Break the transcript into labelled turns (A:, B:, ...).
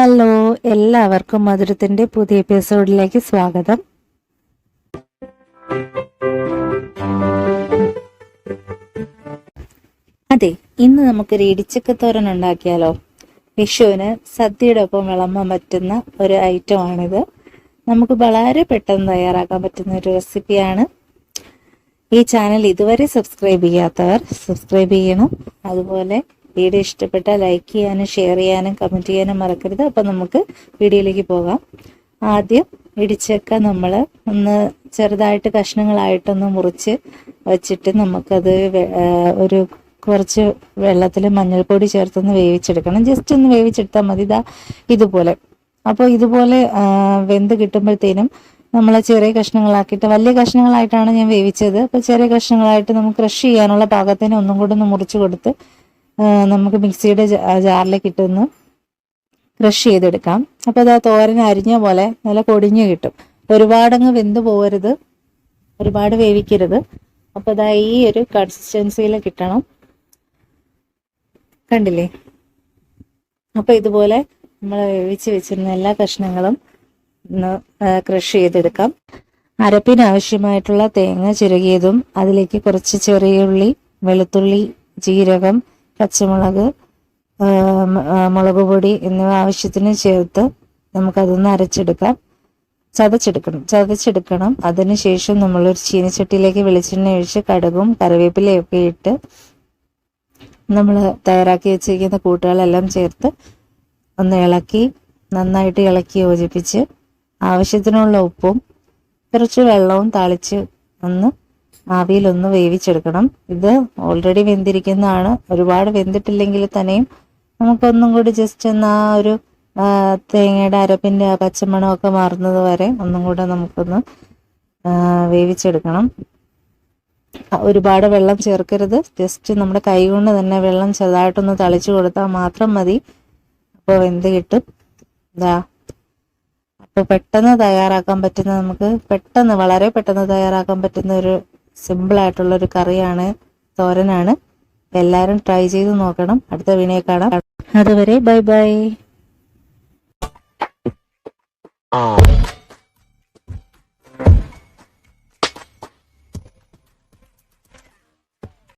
A: Hello എല്ലാവർക്കും മധുരത്തിന്റെ പുതിയ എപ്പിസോഡിലേക്ക് സ്വാഗതം. അതെ ഇന്ന് നമുക്കൊരു ഇടിച്ചക്കത്തോരൻ ഉണ്ടാക്കിയാലോ? വിഷുവിന് സദ്യയുടെ ഒപ്പം വിളമ്പാൻ പറ്റുന്ന ഒരു ഐറ്റം ആണിത് നമുക്ക് വളരെ പെട്ടെന്ന് തയ്യാറാക്കാൻ പറ്റുന്ന ഒരു റെസിപ്പിയാണ്. ഈ ചാനൽ ഇതുവരെ സബ്സ്ക്രൈബ് ചെയ്യാത്തവർ സബ്സ്ക്രൈബ് ചെയ്യണം. അതുപോലെ വീഡിയോ ഇഷ്ടപ്പെട്ടാൽ ലൈക്ക് ചെയ്യാനും ഷെയർ ചെയ്യാനും കമന്റ് ചെയ്യാനും മറക്കരുത്. അപ്പം നമുക്ക് വീഡിയോയിലേക്ക് പോകാം. ആദ്യം ഇടിച്ചക്ക നമ്മൾ ഒന്ന് ചെറുതായിട്ട് കഷ്ണങ്ങളായിട്ടൊന്ന് മുറിച്ച് വച്ചിട്ട് നമുക്കത് ഒരു കുറച്ച് വെള്ളത്തിൽ മഞ്ഞൾപ്പൊടി ചേർത്തൊന്ന് വേവിച്ചെടുക്കണം. ജസ്റ്റ് ഒന്ന് വേവിച്ചെടുത്താൽ മതി. ഇതാ ഇതുപോലെ. അപ്പോൾ ഇതുപോലെ വെന്ത് കിട്ടുമ്പോഴത്തേനും നമ്മൾ ചെറിയ കഷ്ണങ്ങളാക്കിയിട്ട് വലിയ കഷ്ണങ്ങളായിട്ടാണ് ഞാൻ വേവിച്ചത്. അപ്പോൾ ചെറിയ കഷ്ണങ്ങളായിട്ട് നമുക്ക് ക്രഷ് ചെയ്യാനുള്ള പാകത്തിന് ഒന്നും കൂടെ ഒന്ന് മുറിച്ച് കൊടുത്ത് നമുക്ക് മിക്സിയുടെ ജാറിൽ ഇട്ടൊന്ന് ക്രഷ് ചെയ്തെടുക്കാം. അപ്പോൾ അത് ആ തോരൻ അരിഞ്ഞ പോലെ നല്ല കൊടിഞ്ഞു കിട്ടും. ഒരുപാടങ്ങ് വെന്ത് പോകരുത് ഒരുപാട് വേവിക്കരുത്. അപ്പോൾ അതാ ഈ ഒരു കൺസിസ്റ്റൻസിയിൽ കിട്ടണം. കണ്ടില്ലേ? അപ്പോൾ ഇതുപോലെ നമ്മൾ വേവിച്ച് വെച്ചിരുന്ന എല്ലാ കഷ്ണങ്ങളും ഒന്ന് ക്രഷ് ചെയ്തെടുക്കാം. അരപ്പിനാവശ്യമായിട്ടുള്ള തേങ്ങ ചിരകിയതും അതിലേക്ക് കുറച്ച് ചെറിയ ഉള്ളി വെളുത്തുള്ളി ജീരകം പച്ചമുളക് മുളക് പൊടി എന്നിവ ആവശ്യത്തിന് ചേർത്ത് നമുക്കതൊന്ന് അരച്ചെടുക്കാം. ചതച്ചെടുക്കണം. ചതച്ചെടുക്കണം. അതിനുശേഷം നമ്മളൊരു ചീനച്ചട്ടിയിലേക്ക് വെളിച്ചെണ്ണ ഒഴിച്ച് കടുകും കറിവേപ്പിലയും ഒക്കെ ഇട്ട് നമ്മൾ തയ്യാറാക്കി വെച്ചിരിക്കുന്ന കൂട്ടുകളെല്ലാം ചേർത്ത് ഒന്ന് ഇളക്കി നന്നായിട്ട് ഇളക്കി യോജിപ്പിച്ച് ആവശ്യത്തിനുള്ള ഉപ്പും കുറച്ച് വെള്ളവും തളിച്ച് ഒന്ന് ആവിയിലൊന്ന് വേവിച്ചെടുക്കണം. ഇത് ഓൾറെഡി വെന്തിരിക്കുന്നതാണ്. ഒരുപാട് വെന്തിട്ടില്ലെങ്കിൽ തന്നെയും നമുക്കൊന്നും കൂടി ജസ്റ്റ് ഒന്ന് ആ ഒരു തേങ്ങയുടെ അരപ്പിന്റെ ആ പച്ചമണമൊക്കെ മാറുന്നത് വരെ ഒന്നും കൂടെ നമുക്കൊന്ന് വേവിച്ചെടുക്കണം. ഒരുപാട് വെള്ളം ചേർക്കരുത്. ജസ്റ്റ് നമ്മുടെ കൈ കൊണ്ട് തന്നെ വെള്ളം ചെറുതായിട്ടൊന്ന് തളിച്ചു കൊടുത്താൽ മാത്രം മതി. അപ്പോൾ വെന്ത് കിട്ടും. ഇതാ അപ്പോൾ പെട്ടെന്ന് തയ്യാറാക്കാൻ പറ്റുന്ന നമുക്ക് പെട്ടെന്ന് വളരെ പെട്ടെന്ന് തയ്യാറാക്കാൻ പറ്റുന്ന ഒരു ഒരു കറിയാണ് തോരനാണ്. എല്ലാവരും ട്രൈ ചെയ്ത് നോക്കണം. അടുത്ത വീഡിയോ കാണാം. അതുവരെ ബൈ ബൈ.